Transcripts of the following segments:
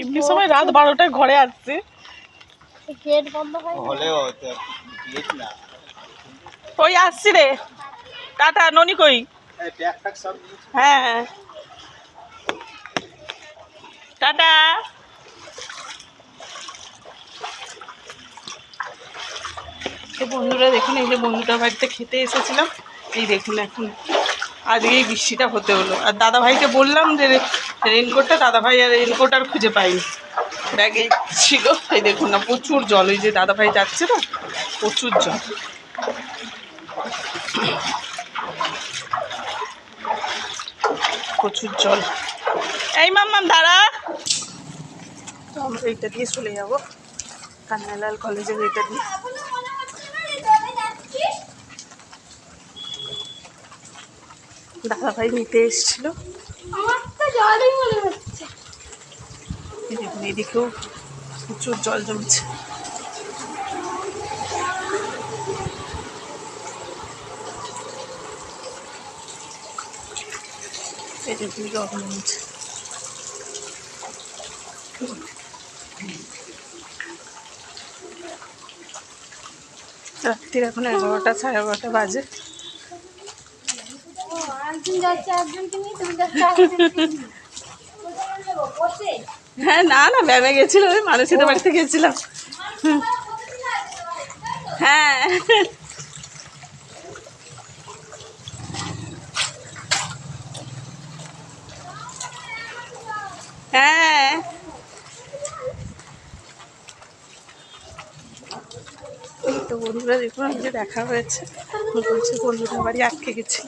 এমনি সময় রাত বারোটায় ঘরে আসছে। গেট বন্ধ হয় হলেও গেট না ওই আসছি রে? টাটা ননি কই? নিয়েছি। হ্যাঁ টাটা। তো বন্ধুরা দেখুন এই যে বন্ধুটার বাড়িতে খেতে এসেছিলাম। এই দেখুন এখন আজকে এই বৃষ্টিটা হতে হলো। আর দাদা ভাইকে বললাম যে রেনকোটটা দাদা ভাই আর রেনকোট আর খুঁজে পাইনি ব্যাগে ছিল, এই দেখুন না, প্রচুর জল, ওই যে দাদা ভাই যাচ্ছে না, প্রচুর জল। প্রচুর জল। এই মাম্মাম দাঁড়া। তো আমরা এইটা দিয়ে চলে যাব। কান্নালাল কলেজের এইটা দিয়ে। দাদা ভাই নিতে এসেছিল। হচ্ছে। দেখুন এদিকেও প্রচুর জল জমছে। দেখুন জল জমছে। রাত্রির এখন এগারোটা সাড়ে এগারোটা বাজে। একজন যাচ্ছে একজনকে নিয়ে তুমি যাচ্ছ আরেকজনকে নিয়ে। বসে হ্যাঁ না না ব্যামে গেছিল ওই মানুষের বাড়িতে গেছিলাম। হ্যাঁ। হ্যাঁ। তো বন্ধুরা দেখুন যে দেখা হয়েছে। বলছে বন্ধুদের বাড়ি আটকে গেছি।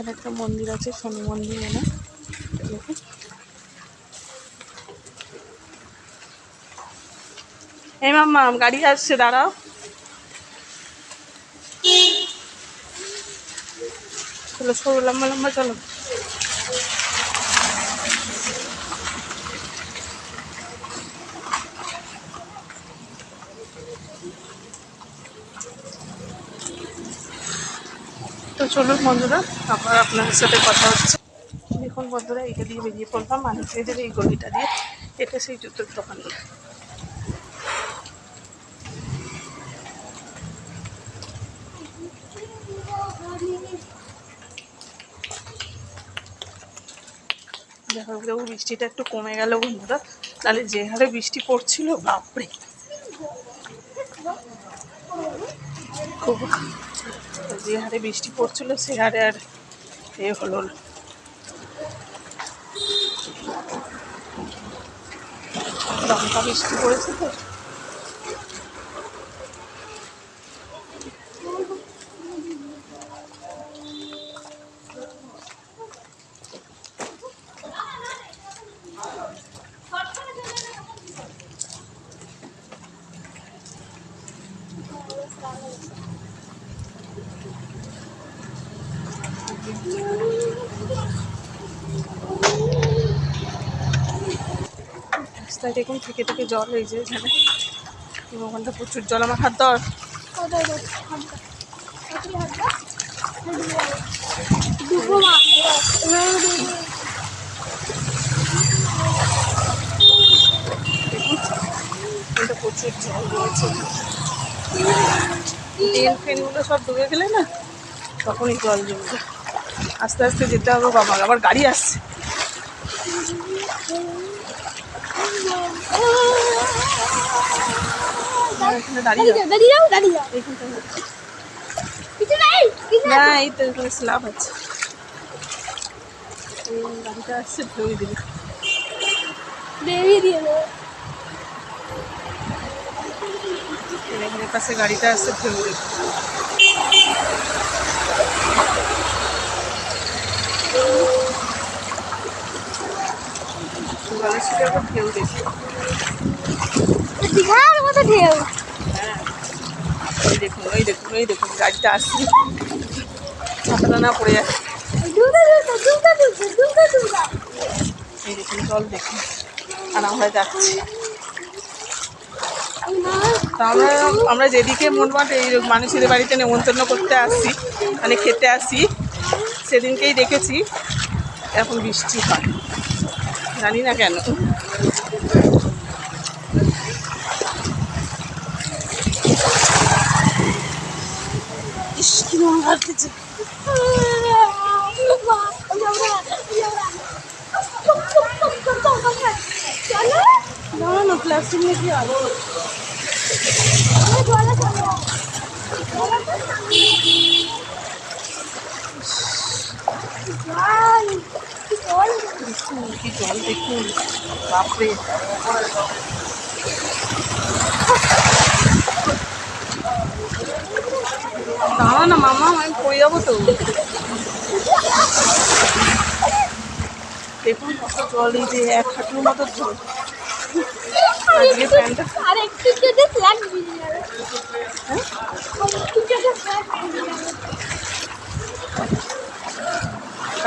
এখানে একটা মন্দির আছে, শনি মন্দির মনে এই মাম্মা, গাড়ি আসছে, দাঁড়াও। চলো, সরু, লম্বা লম্বা, চলো। তো চলুন বন্ধুরা, আবার আপনাদের সাথে কথা হচ্ছে। দেখুন বন্ধুরা, এইটা দিয়ে বেরিয়ে পড়লাম মানুষ এদের এই গলিটা দিয়ে, এটা সেই জুতোর দোকান। দেখা বৃষ্টিটা একটু কমে গেল বন্ধুরা। তাহলে যে হারে বৃষ্টি পড়ছিল, বাপরে। খুব যে হারে বৃষ্টি পড়ছিল সে হারে আর এ হলো। লঙ্কা বৃষ্টি পড়েছে তো রাস্তায় দেখুন থেকে থেকে জল যে এখানে। ওখানটা প্রচুর জল, আমার হাত এটা প্রচুর জল রয়েছে। সব ডুবে গেলে না, তখনই জল জমবে। আস্তে আস্তে যেতে হবে বাবা, আবার গাড়ি আসছে। এই তো আছে। গাড়িটা আসছে পাশে গাড়িটা আসছে দিবে। ঢেউ দীঘার মতো ঢেউ। হ্যাঁ ওই দেখুন ওই দেখুন ওই দেখুন গাড়িটা আসছে। ছাতাটা না পড়ে যাচ্ছে। এই দেখুন জল দেখুন আর আমরা যাচ্ছি। আমরা আমরা যেদিকে মোটমাট এই মানুষের বাড়িতে নেমন্তন্ন করতে আসি মানে খেতে আসি সেদিনকেই দেখেছি এখন বৃষ্টি হয়। জানি না কেন প্লাস্টিক নিয়ে কি হবে দেখুন কি জল দেখুন। বাপরে। দাঁড়া না মামা আমি পড়ে যাব তো। দেখুন কত জল এই যে এক হাঁটুর মতো জল আজকে প্যান্টটা আর একটু যদি ফ্ল্যাট বেরিয়ে যাবে। আর একটু যদি ফ্ল্যাট বেরিয়ে যাবে।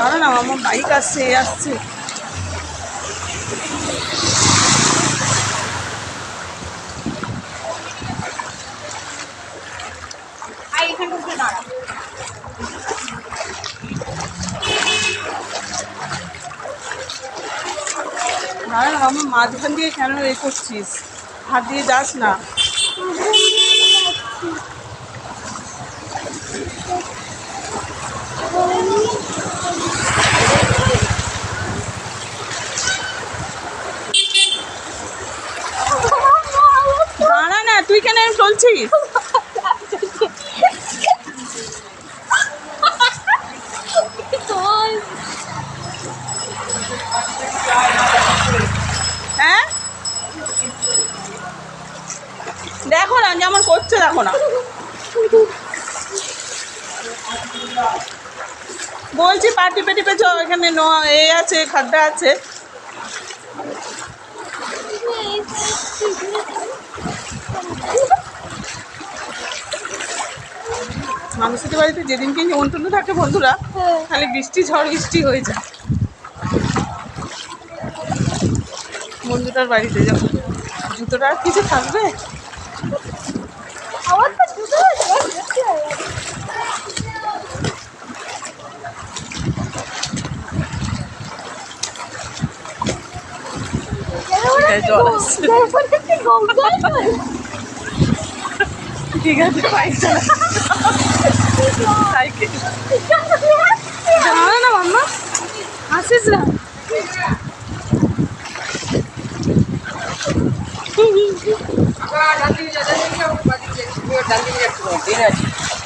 দাঁড়া না আমার বাইক আসছে এ আসছে। আর এখানটা উঠে দাঁড়া। দাঁড়া আমার মাঝখান দিয়ে কেন এ করছিস? হাত দিয়ে যাস না দাঁড়া না তুই কেন এরম চলছিস হ্যাঁ দেখো না যেমন দেখো না। বলছি পা টিপে টিপে চ এখানে এ আছে, খাড্ডা আছে। মানুষের বাড়িতে যেদিনকে নিমন্ত্রণ থাকে বন্ধুরা খালি বৃষ্টি, ঝড় বৃষ্টি হয়ে যায়। বন্ধুটার বাড়িতে যাব। জুতোটা আর কিছু থাকবে আমার তো দুটো বেশি হয়ে গেছে এটাই জল আসছে ঠিক আছে দাঁড়া না মাম্মা আসিস না ডাল দিয়ে যাচ্ছে